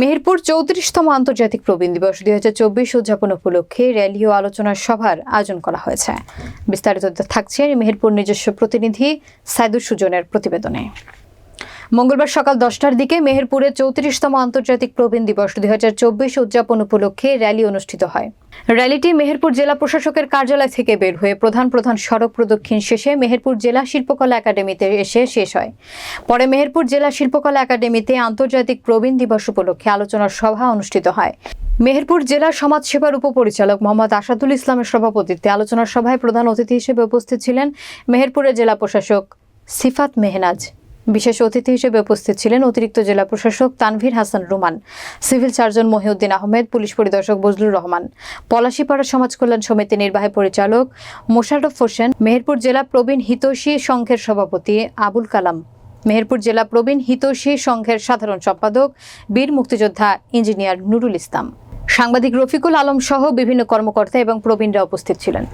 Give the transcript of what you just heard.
মেহেরপুর চৌত্রিশতম আন্তর্জাতিক প্রবীণ দিবস দুই হাজার চব্বিশ উদযাপন উপলক্ষে র্যালি ও আলোচনা সভার আয়োজন করা হয়েছে। বিস্তারিত থাকছে মেহেরপুর নিজস্ব প্রতিনিধি সাইদুর সুজনের প্রতিবেদনে। মঙ্গলবার সকাল দশটার দিকে মেহেরপুরে চৌত্রিশতম আন্তর্জাতিক প্রবীণ দিবস দুই হাজার চব্বিশ উদযাপন উপলক্ষে র্যালি অনুষ্ঠিত হয়। র্যালিটি মেহেরপুর জেলা প্রশাসকের কার্যালয় থেকে বের হয়ে প্রধান প্রধান সড়ক প্রদক্ষিণ শেষে মেহেরপুর জেলা শিল্পকলা একাডেমিতে এসে শেষ হয়। পরে মেহেরপুর জেলা শিল্পকলা একাডেমিতে আন্তর্জাতিক প্রবীণ দিবস উপলক্ষে আলোচনার সভা অনুষ্ঠিত হয়। মেহেরপুর জেলা সমাজ সেবার উপপরিচালক মোহাম্মদ আসাদুল ইসলামের সভাপতিত্বে আলোচনার সভায় প্রধান অতিথি হিসেবে উপস্থিত ছিলেন মেহেরপুরের জেলা প্রশাসক সিফাত মেহনাজ। বিশেষ অতিথি হিসেবে উপস্থিত ছিলেন অতিরিক্ত জেলা প্রশাসক Tanvir Hasan Ruman, civil surgeon Mohiuddin Ahmed, police পরিদর্শক বজলুর রহমান, পলাশীপাড়া সমাজ কল্যাণ সমিতি নির্বাহী পরিচালক মোশাররফ হোসেন, মেহেরপুর জেলা প্রবীণ হিতৈষী সংঘের সভাপতি আবুল কালাম, মেহেরপুর জেলা প্রবীণ হিতৈষী সংঘের সাধারণ সম্পাদক, বীর মুক্তিযোদ্ধা ইঞ্জিনিয়ার নুরুল ইসলাম। সাংবাদিক রফিকুল আলম সহ বিভিন্ন কর্মকর্তা এবং প্রবীণরা উপস্থিত ছিলেন।